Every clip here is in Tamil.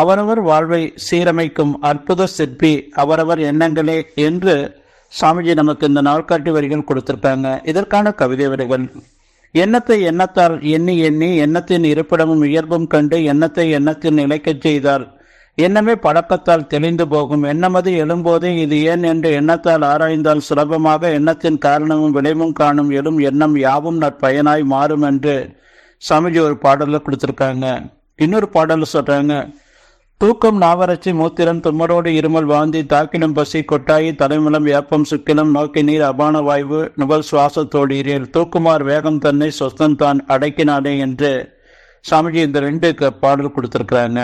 அவரவர் வாழ்வை சீரமைக்கும் அற்புத சிற்பி அவரவர் எண்ணங்களே என்று சாமிஜி நமக்கு இந்த நாள்காட்டி வரிகள் கொடுத்திருக்காங்க இதற்கான கவிதை வரிகள். எண்ணத்தை எண்ணத்தால் எண்ணி எண்ணி எண்ணத்தின் இருப்பிடமும் இயல்பும் கண்டு எண்ணத்தை எண்ணத்தில் நிலைக்கச் செய்தார். எண்ணமே பழக்கத்தால் தெளிந்து போகும். எண்ணமது எழும்போதே இது ஏன் என்று எண்ணத்தால் ஆராய்ந்தால் சுலபமாக எண்ணத்தின் காரணமும் விளைவும் காணும் எழும் எண்ணம் யாவும் நற்பயனாய் மாறும் என்று சாமிஜி ஒரு பாடலில் கொடுத்துருக்காங்க. இன்னொரு பாடலில் சொல்கிறாங்க தூக்கம் நாவரச்சி மூத்திரம் தும்மரோடு இருமல் வாந்தி தாக்கினம் பசி கொட்டாயி தலைமலம் வேப்பம் சுக்கிலம் நோக்கி நீர் அபான வாய்வு நுவல் சுவாசத்தோடு இரியல் தூக்குமார் வேகம் தன்னை சொஸ்தன் தான் அடைக்கினானே என்று சாமிஜி இந்த ரெண்டு பாடல் கொடுத்துருக்குறாங்க.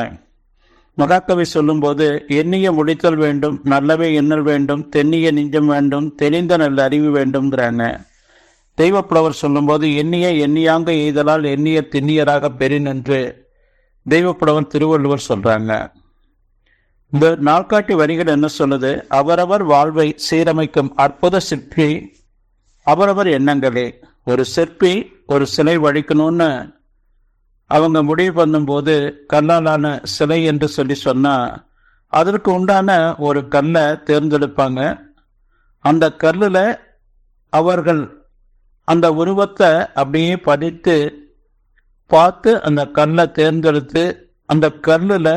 மகாகவி சொல்லும்போது எண்ணிய முடித்தல் வேண்டும் நல்லவே எண்ணல் வேண்டும் தென்னிய நெஞ்சம் வேண்டும் தெளிந்த நல்ல அறிவு வேண்டும்ங்கிறாங்க. தெய்வப்புலவர் சொல்லும்போது எண்ணிய எண்ணியாங்க எய்தலால் எண்ணிய திண்ணியராக பெறின் என்று தெய்வப்படவன் திருவள்ளுவர் சொல்றாங்க. இந்த நாள்காட்டி வரிகள் என்ன சொல்லுது? அவரவர் வாழ்வை சீரமைக்கும் அற்புத சிற்பி அவரவர் எண்ணங்களே. ஒரு சிற்பி ஒரு சிலை வழிக்கணும்னு அவங்க முடிவு பண்ணும்போது கல்லாலான சிலை என்று சொல்லி சொன்னா அதற்கு உண்டான ஒரு கல்லை தேர்ந்தெடுப்பாங்க. அந்த கல்லில் அவர்கள் அந்த உருவத்தை அப்படியே பதித்து பார்த்து அந்த கல்லை தேர்ந்தெடுத்து அந்த கல்லில்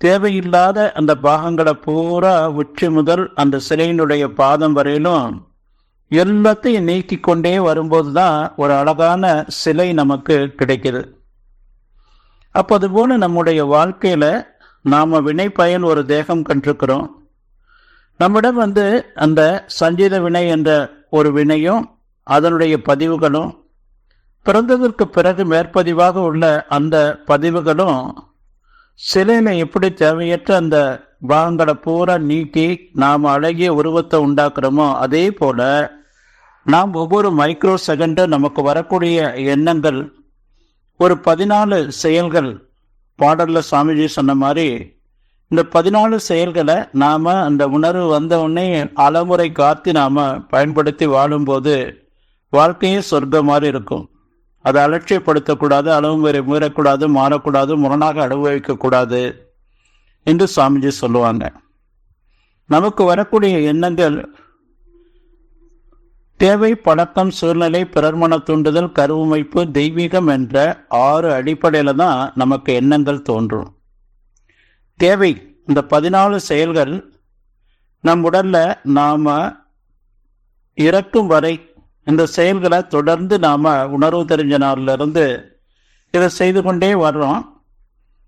தேவையில்லாத அந்த பாகங்களை பூரா உச்சி முதல் அந்த சிலையினுடைய பாதம் வரையிலும் எல்லாத்தையும் நீக்கி கொண்டே வரும்போது தான் ஒரு அழகான சிலை நமக்கு கிடைக்குது. அப்போ அதுபோல் நம்முடைய வாழ்க்கையில் நாம் வினை பயன் ஒரு தேகம் கண்டிருக்கிறோம். நம்மிடம் வந்து அந்த சஞ்சீத வினை என்ற ஒரு வினையும் அதனுடைய பதிவுகளும் பிறந்ததற்கு பிறகு மேற்பதிவாக உள்ள அந்த பதிவுகளும் சிலையில எப்படி தேவையற்ற அந்த பாகங்களை பூரா நீக்கி நாம் அழகிய உருவத்தை உண்டாக்குறோமோ அதே போல நாம் ஒவ்வொரு மைக்ரோ செகண்டு நமக்கு வரக்கூடிய எண்ணங்கள் ஒரு பதினாலு செயல்கள் பாடல்ல சாமிஜி சொன்ன மாதிரி இந்த பதினாலு செயல்களை நாம் அந்த உணர்வு வந்தவுடனே அலமுறை காத்து நாம் பயன்படுத்தி வாழும்போது வாழ்க்கையே சொர்க்க மாதிரி இருக்கும். அதை அலட்சியப்படுத்தக்கூடாது அளவு வரை மீறக்கூடாது மாறக்கூடாது முரணாக அனுபவிக்கக்கூடாது என்று சுவாமிஜி சொல்லுவாங்க. நமக்கு வரக்கூடிய எண்ணங்கள் தேவை பழக்கம் சூழ்நிலை பிறர்மன தூண்டுதல் கருவமைப்பு தெய்வீகம் என்ற ஆறு அடிப்படையில் தான் நமக்கு எண்ணங்கள் தோன்றும். தேவை இந்த பதினாலு செயல்கள் நம் உடலில் நாம் இறக்கும் வரை இந்த செயல்களை தொடர்ந்து நாம் உணர்வு தெரிஞ்ச நாளிலிருந்து இதை செய்து கொண்டே வர்றோம்.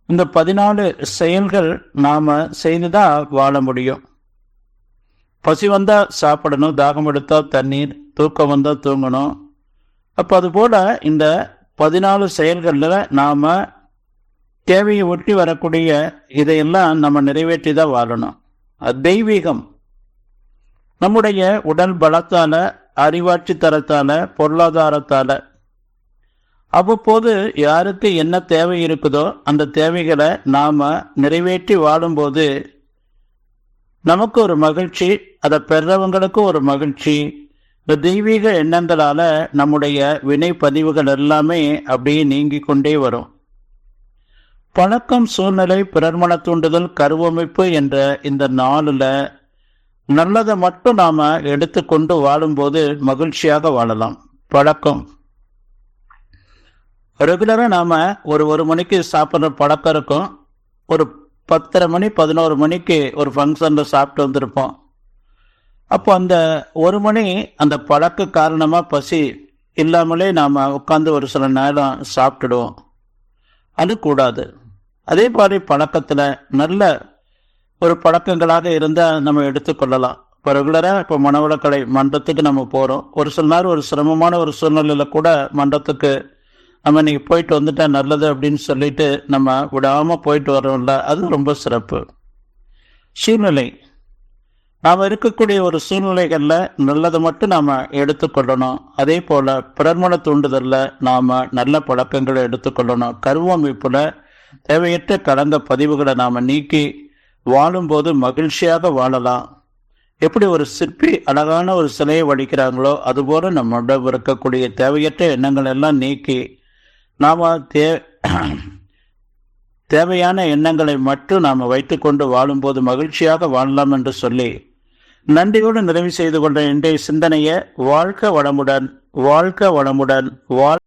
இந்த பதினாலு செயல்கள் நாம் செய்து தான் வாழ முடியும். பசி வந்தால் சாப்பிடணும் தாகம் எடுத்தால் தண்ணீர் தூக்கம் வந்தால் தூங்கணும். அப்போ அதுபோல் இந்த பதினாலு செயல்களில் நாம் தேவையை ஒட்டி வரக்கூடிய இதையெல்லாம் நம்ம நிறைவேற்றி தான் வாழணும். அது தெய்வீகம். நம்முடைய உடல் பலத்தால அறிவாட்சி தரத்தால பொருளாதாரத்தால. அவ்வப்போது யாருக்கு என்ன தேவை இருக்குதோ அந்த தேவைகளை நாம நிறைவேற்றி வாழும்போது நமக்கு ஒரு மகிழ்ச்சி அதை பெறவங்களுக்கும் ஒரு மகிழ்ச்சி இந்த தெய்வீக எண்ணங்களால நம்முடைய வினை பதிவுகள் எல்லாமே அப்படியே நீங்கி கொண்டே வரும். பழக்கம் சூழ்நிலை பிறர்மன தூண்டுதல் கருவமைப்பு என்ற இந்த நாளில் நல்லதை மட்டும் நாம எடுத்துக்கொண்டு வாழும்போது மகிழ்ச்சியாக வாழலாம். பழக்கம். ரெகுலராக நாம ஒரு ஒரு மணிக்கு சாப்பிட்ற பழக்கம் இருக்கும். ஒரு பத்தரை மணி பதினோரு மணிக்கு ஒரு ஃபங்க்ஷனில் சாப்பிட்டு வந்திருப்போம். அப்போ அந்த ஒரு மணி அந்த பழக்க காரணமாக பசி இல்லாமலே நாம் உட்காந்து ஒரு சில நேரம் சாப்பிட்டுடுவோம். அது கூடாது. அதே மாதிரி பழக்கத்தில் நல்ல ஒரு பழக்கங்களாக இருந்தால் நம்ம எடுத்துக்கொள்ளலாம் இப்போ ரெகுலராக இப்போ மனவளக்கலை மன்றத்துக்கு நம்ம போகிறோம் ஒரு சில நேரம் ஒரு சிரமமான ஒரு சூழ்நிலையில் கூட மன்றத்துக்கு நம்ம இன்னைக்கு போயிட்டு வந்துட்டா நல்லது அப்படின்னு சொல்லிட்டு நம்ம விடாமல் போயிட்டு வரோம்ல அது ரொம்ப சிறப்பு. சூழ்நிலை. நாம் இருக்கக்கூடிய ஒரு சூழ்நிலைகளில் நல்லதை மட்டும் நாம் எடுத்துக்கொள்ளணும் அதே போல் பிறர்மன தூண்டுதலில் நாம் நல்ல பழக்கங்களை எடுத்துக்கொள்ளணும் கருவமைப்பில் தேவையற்ற கலந்த பதிவுகளை நாம் நீக்கி வாழும்போது மகிழ்ச்சியாக வாழலாம். எப்படி ஒரு சிற்பி அழகான ஒரு சிலையை வடிக்கிறாங்களோ அதுபோல நம்மிடம் இருக்கக்கூடிய தேவையற்ற எண்ணங்கள் எல்லாம் நீக்கி நாம் தே தேவையான எண்ணங்களை மட்டும் நாம் வைத்துக்கொண்டு வாழும்போது மகிழ்ச்சியாக வாழலாம் என்று சொல்லி நன்றியோடு நிறைவு செய்து கொண்ட இன்றைய சிந்தனையை வாழ்க்க வளமுடன் வாழ்க்க வளமுடன் வாழ்